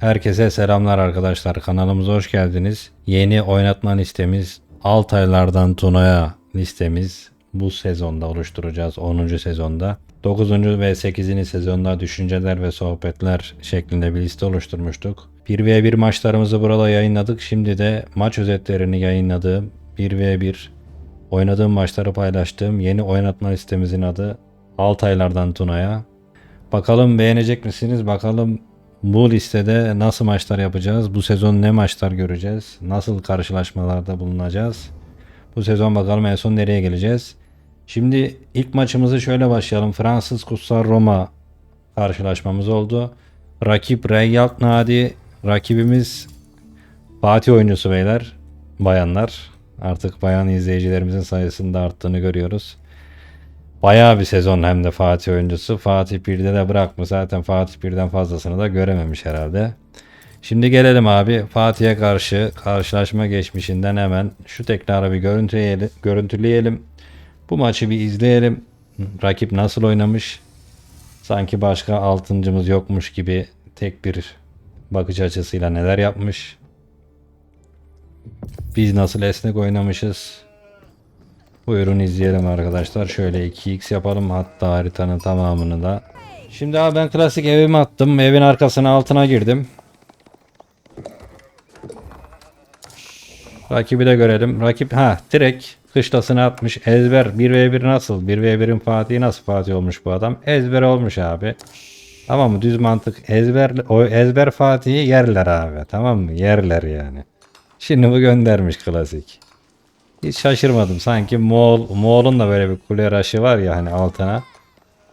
Herkese selamlar arkadaşlar. Kanalımıza hoş geldiniz. Yeni oynatma listemiz Altaylardan Tuna'ya listemiz bu sezonda oluşturacağız. 10. sezonda. 9. ve 8. sezonda düşünceler ve sohbetler şeklinde bir liste oluşturmuştuk. 1v1 maçlarımızı burada yayınladık. Şimdi de maç özetlerini yayınladığım 1v1 oynadığım maçları paylaştığım yeni oynatma listemizin adı Altaylardan Tuna'ya. Bakalım beğenecek misiniz? Bakalım bu listede nasıl maçlar yapacağız? Bu sezon ne maçlar göreceğiz? Nasıl karşılaşmalarda bulunacağız? Bu sezon bakalım en son nereye geleceğiz? Şimdi ilk maçımızı şöyle başlayalım. Fransız Kutsal Roma karşılaşmamız oldu. Rakip Real Nadi. Rakibimiz Fatih oyuncusu beyler. Bayanlar. Artık bayan izleyicilerimizin sayısında arttığını görüyoruz. Bayağı bir sezon hem de Fatih oyuncusu. Fatih 1'de de bırakmış. Zaten Fatih 1'den fazlasını da görememiş herhalde. Şimdi gelelim abi Fatih'e karşı karşılaşma geçmişinden hemen şu tekrarı bir görüntüleyelim. görüntüleyelim. Bu maçı bir izleyelim. Rakip nasıl oynamış? Sanki başka altıncımız yokmuş gibi tek bir bakış açısıyla neler yapmış? Biz nasıl esnek oynamışız? Buyurun izleyelim arkadaşlar. Şöyle 2x yapalım hatta haritanın tamamını da. Şimdi abi ben klasik evimi attım. Evin arkasına altına girdim. Rakibi de görelim. Rakip ha direkt kışlasını atmış. Ezber 1v1 nasıl? 1v1'in Fatih'i nasıl Fatih olmuş bu adam? Ezber olmuş abi. Tamam mı? Düz mantık. Ezber o ezber Fatih'i yerler abi. Tamam mı? Yerler yani. Şimdi bu göndermiş klasik. Hiç şaşırmadım. Sanki Moğol, Moğol'un da böyle bir kule raşı var ya hani altına.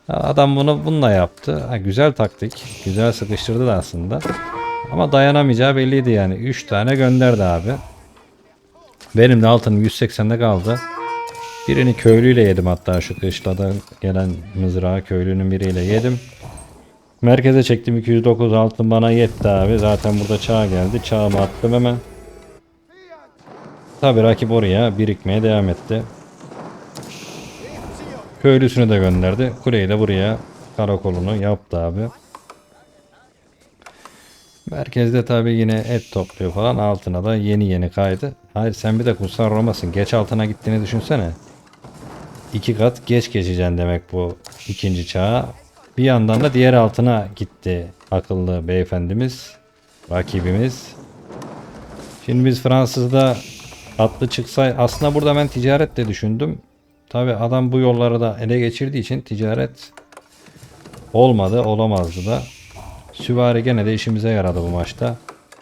Adam bunu bununla yaptı. Ha, güzel taktik. Güzel sıkıştırdı da aslında. Ama dayanamayacağı belliydi yani. 3 tane gönderdi abi. Benim de altınım 180'de kaldı. Birini köylüyle yedim hatta şu kışladan gelen mızrağı köylünün biriyle yedim. Merkeze çektim 209 altın bana yetti abi. Zaten burada çağ geldi. Çağımı attım hemen. Tabi rakip oraya birikmeye devam etti. Köylüsünü de gönderdi. Kuleyi de buraya karakolunu yaptı abi. Merkezde tabi yine et topluyor falan. Altına da yeni yeni kaydı. Hayır sen bir de kutsal Roma'sın. Geç altına gittiğini düşünsene. İki kat geç geçeceksin demek bu ikinci çağa. Bir yandan da diğer altına gitti akıllı beyefendimiz. Rakibimiz. Şimdi biz Fransız'da atlı çıksa aslında burada ben ticaret de düşündüm. Tabi adam bu yolları da ele geçirdiği için ticaret olmadı olamazdı da. Süvari gene de işimize yaradı bu maçta.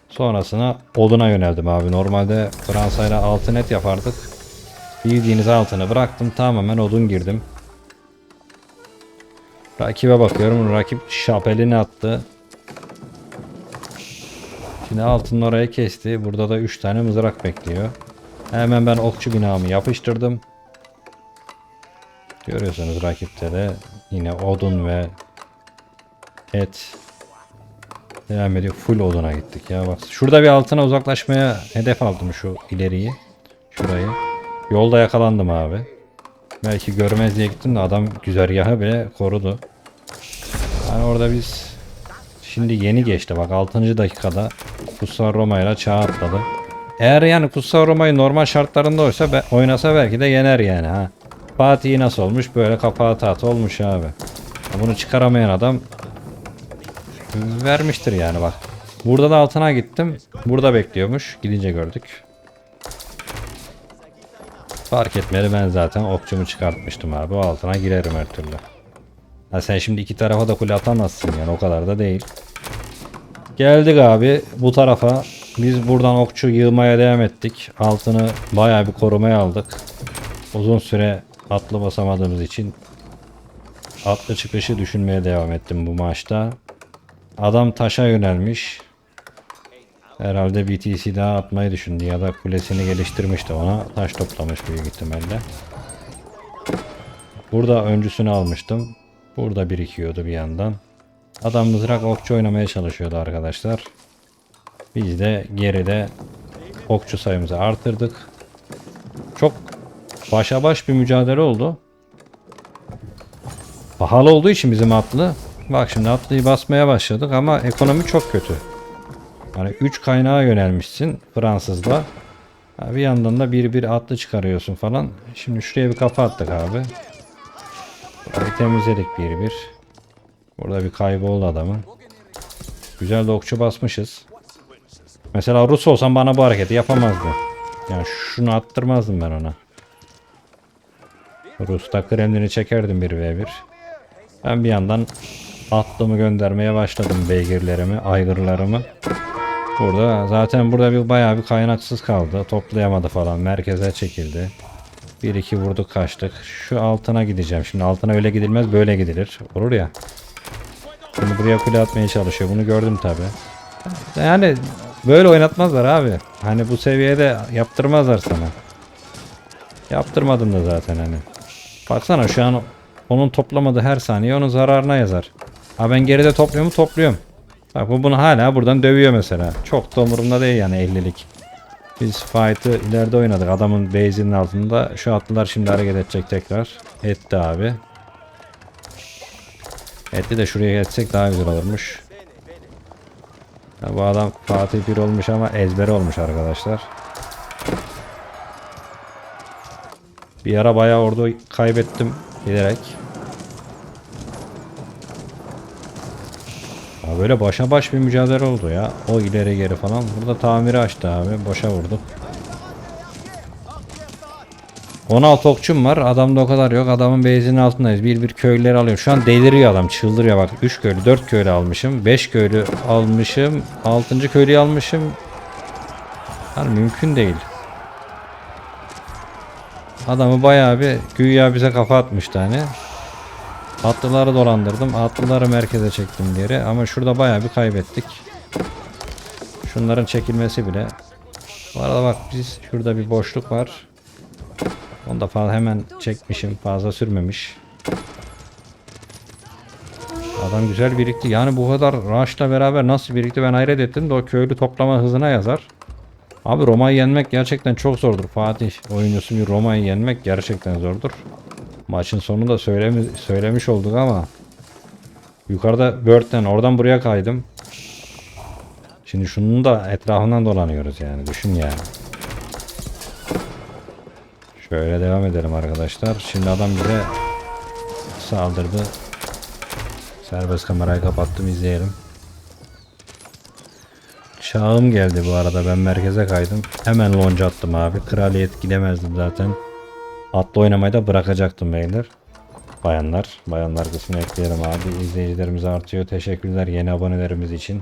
Sonrasına oduna yöneldim abi. Normalde Fransa'yla altın et yapardık. Bildiğiniz altını bıraktım. Tamamen odun girdim. Rakibe bakıyorum. Rakip şapelini attı. Şimdi altın oraya kesti. Burada da 3 tane mızrak bekliyor. Hemen ben okçu binamı yapıştırdım. Görüyorsunuz rakipte de yine odun ve et devam ediyor. Full oduna gittik ya bak. Şurada bir altına uzaklaşmaya hedef aldım şu ileriyi. Şurayı. Yolda yakalandım abi. Belki görmez diye gittim de adam güzergahı bile korudu. Yani orada biz şimdi yeni geçti bak 6. dakikada Kutsal Roma ile çağ atladı. Eğer yani Kutsal Roma'yı normal şartlarında oysa be, oynasa belki de yener yani ha. Fatih nasıl olmuş? Böyle kapağı tahtı olmuş abi. Bunu çıkaramayan adam vermiştir yani bak. Burada da altına gittim. Burada bekliyormuş. Gidince gördük. Fark etmedi ben zaten okçumu çıkartmıştım abi. O altına girerim her türlü. Ha sen şimdi iki tarafa da kule atamazsın yani o kadar da değil. Geldik abi bu tarafa. Biz buradan okçu yığmaya devam ettik. Altını bayağı bir korumaya aldık. Uzun süre atlı basamadığımız için atlı çıkışı düşünmeye devam ettim bu maçta. Adam taşa yönelmiş. Herhalde BTC daha atmayı düşündü ya da kulesini geliştirmişti ona. Taş toplamış büyük ihtimalle. Burada öncüsünü almıştım. Burada birikiyordu bir yandan. Adam mızrak okçu oynamaya çalışıyordu arkadaşlar. Biz de geride okçu sayımızı artırdık. Çok başa baş bir mücadele oldu. Pahalı olduğu için bizim atlı. Bak şimdi atlıyı basmaya başladık ama ekonomi çok kötü. Hani 3 kaynağa yönelmişsin Fransız'da. Bir yandan da bir bir atlı çıkarıyorsun falan. Şimdi şuraya bir kafa attık abi. Burayı temizledik bir bir. Burada bir kayboldu adamın. Güzel de okçu basmışız. Mesela Rus olsam bana bu hareketi yapamazdı. Yani şunu attırmazdım ben ona. Rus'ta Kremlin'i çekerdim 1v1. Ben bir yandan atlımı göndermeye başladım beygirlerimi, aygırlarımı. Burada zaten burada bir bayağı bir kaynaksız kaldı. Toplayamadı falan. Merkeze çekildi. Bir iki vurduk kaçtık. Şu altına gideceğim. Şimdi altına öyle gidilmez böyle gidilir. Olur ya. Şimdi buraya kule atmaya çalışıyor. Bunu gördüm tabi. Yani böyle oynatmazlar abi. Hani bu seviyede yaptırmazlar sana. Yaptırmadım da zaten hani. Baksana şu an onun toplamadığı her saniye onun zararına yazar. Ha ben geride topluyor mu? Topluyorum. Bak bu bunu hala buradan dövüyor mesela. Çok da umurumda değil yani 50'lik. Biz fight'ı ileride oynadık. Adamın base'inin altında. Şu atlılar şimdi hareket edecek tekrar. Etti abi. Etti de şuraya geçsek daha güzel olurmuş. Ya bu adam Fatih bir olmuş ama ezbere olmuş arkadaşlar. Bir ara bayağı ordu kaybettim bilerek. Ya böyle başa baş bir mücadele oldu ya. O ileri geri falan. Burada tamiri açtı abi. Boşa vurduk. 16 okçum var. Adamda o kadar yok. Adamın base'inin altındayız. Bir bir köylüleri alıyorum. Şu an deliriyor adam. Çıldırıyor bak. 3 köylü, 4 köylü almışım. 5 köylü almışım. 6. köylüyü almışım. Yani mümkün değil. Adamı bayağı bir güya bize kafa atmıştı hani. Atlıları dolandırdım. Atlıları merkeze çektim geri. Ama şurada bayağı bir kaybettik. Şunların çekilmesi bile. Bu arada bak biz şurada bir boşluk var. Onu da fazla hemen çekmişim. Fazla sürmemiş. Adam güzel birikti. Yani bu kadar Rush'la beraber nasıl birikti ben hayret ettim de o köylü toplama hızına yazar. Abi Roma'yı yenmek gerçekten çok zordur. Fatih oyuncusu bir Roma'yı yenmek gerçekten zordur. Maçın sonunda söylemi söylemiş olduk ama yukarıda Bird'den oradan buraya kaydım. Şimdi şunun da etrafından dolanıyoruz yani düşün ya. Şöyle devam edelim arkadaşlar. Şimdi adam bize saldırdı. Serbest kamerayı kapattım izleyelim. Çağım geldi bu arada ben merkeze kaydım. Hemen lonca attım abi. Kraliyet gidemezdim zaten. Atlı oynamayı da bırakacaktım beyler. Bayanlar. Bayanlar kısmını ekleyelim abi. İzleyicilerimiz artıyor. Teşekkürler yeni abonelerimiz için.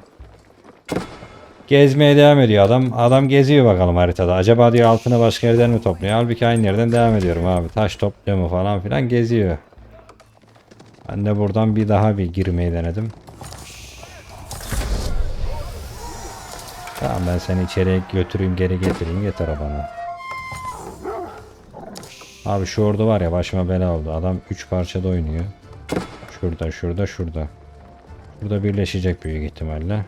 Gezmeye devam ediyor adam. Adam geziyor bakalım haritada. Acaba diyor altını başka yerden mi topluyor? Halbuki aynı yerden devam ediyorum abi. Taş topluyor mu falan filan geziyor. Ben de buradan bir daha bir girmeyi denedim. Tamam ben seni içeriye götüreyim geri getireyim yeter bana. Abi şu orada var ya başıma bela oldu. Adam 3 parçada oynuyor. Şurada şurada şurada. Burada birleşecek büyük ihtimalle.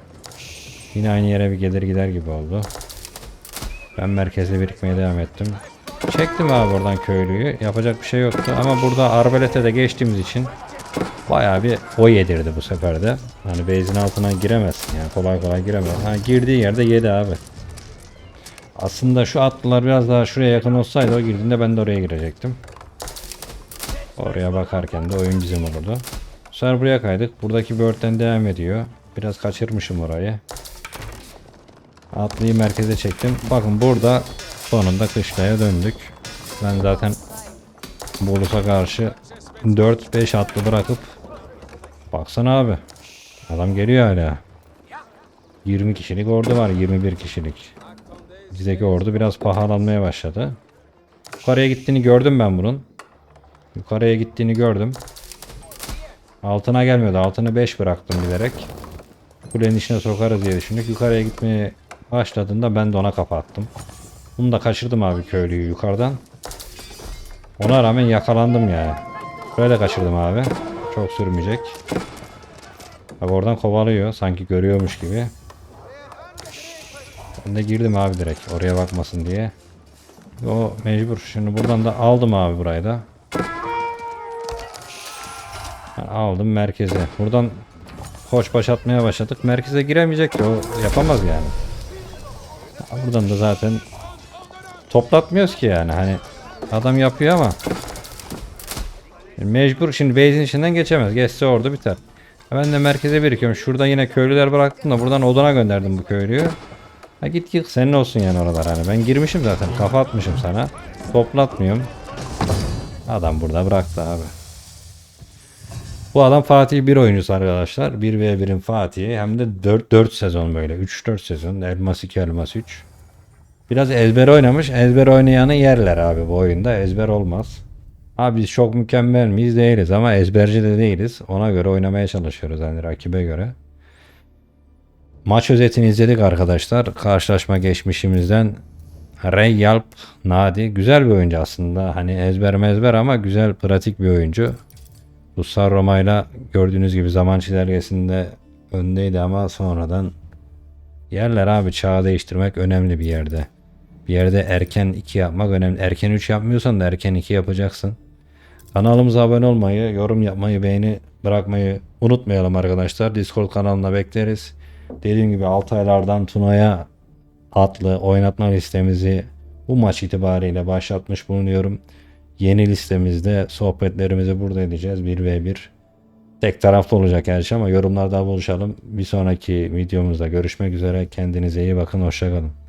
Yine aynı yere bir gelir gider gibi oldu. Ben merkeze birikmeye devam ettim. Çektim abi oradan köylüyü. Yapacak bir şey yoktu ama burada arbalete de geçtiğimiz için bayağı bir o yedirdi bu sefer de. Hani base'in altına giremezsin yani kolay kolay giremez. Ha girdiği yerde yedi abi. Aslında şu atlılar biraz daha şuraya yakın olsaydı o girdiğinde ben de oraya girecektim. Oraya bakarken de oyun bizim olurdu. Bu buraya kaydık. Buradaki bird'den devam ediyor. Biraz kaçırmışım orayı. Atlıyı merkeze çektim. Bakın burada sonunda kışlaya döndük. Ben zaten Bolus'a karşı 4-5 atlı bırakıp baksana abi. Adam geliyor hala. 20 kişilik ordu var 21 kişilik. Bizdeki ordu biraz pahalanmaya başladı. Yukarıya gittiğini gördüm ben bunun. Yukarıya gittiğini gördüm. Altına gelmiyordu. Altını 5 bıraktım bilerek. Kulenin içine sokarız diye düşündük. Yukarıya gitmeye başladığında ben de ona kapattım. Bunu da kaçırdım abi köylüyü yukarıdan. Ona rağmen yakalandım yani. Böyle kaçırdım abi. Çok sürmeyecek. Bak oradan kovalıyor. Sanki görüyormuş gibi. Ben de girdim abi direkt. Oraya bakmasın diye. O mecbur. Şimdi buradan da aldım abi burayı da. Aldım merkeze. Buradan koç baş atmaya başladık. Merkeze giremeyecek ki o yapamaz yani. Buradan da zaten toplatmıyoruz ki yani hani adam yapıyor ama mecbur şimdi base'in içinden geçemez. Geçse orada biter. Ben de merkeze birikiyorum. Şurada yine köylüler bıraktım da buradan odana gönderdim bu köylüyü. Ha git yık senin olsun yani oralar hani. Ben girmişim zaten kafa atmışım sana. Toplatmıyorum. Adam burada bıraktı abi. Bu adam Fatih bir oyuncusu arkadaşlar. 1v1'in Fatih'i hem de 4, 4 sezon böyle. 3-4 sezon. Elmas 2, Elmas 3. Biraz ezber oynamış. Ezber oynayanı yerler abi bu oyunda. Ezber olmaz. Abi biz çok mükemmel miyiz değiliz ama ezberci de değiliz. Ona göre oynamaya çalışıyoruz yani rakibe göre. Maç özetini izledik arkadaşlar. Karşılaşma geçmişimizden Ray Yalp Nadi güzel bir oyuncu aslında. Hani ezber mezber ama güzel pratik bir oyuncu. Bu Sarroma'yla gördüğünüz gibi zaman çizelgesinde öndeydi ama sonradan yerler abi çağı değiştirmek önemli bir yerde. Bir yerde erken 2 yapmak önemli. Erken 3 yapmıyorsan da erken 2 yapacaksın. Kanalımıza abone olmayı, yorum yapmayı, beğeni bırakmayı unutmayalım arkadaşlar. Discord kanalına bekleriz. Dediğim gibi Altaylardan Tuna'ya adlı oynatma listemizi bu maç itibariyle başlatmış bulunuyorum. Yeni listemizde sohbetlerimizi burada edeceğiz 1v1. Tek taraflı olacak her şey ama yorumlarda buluşalım. Bir sonraki videomuzda görüşmek üzere. Kendinize iyi bakın. Hoşçakalın.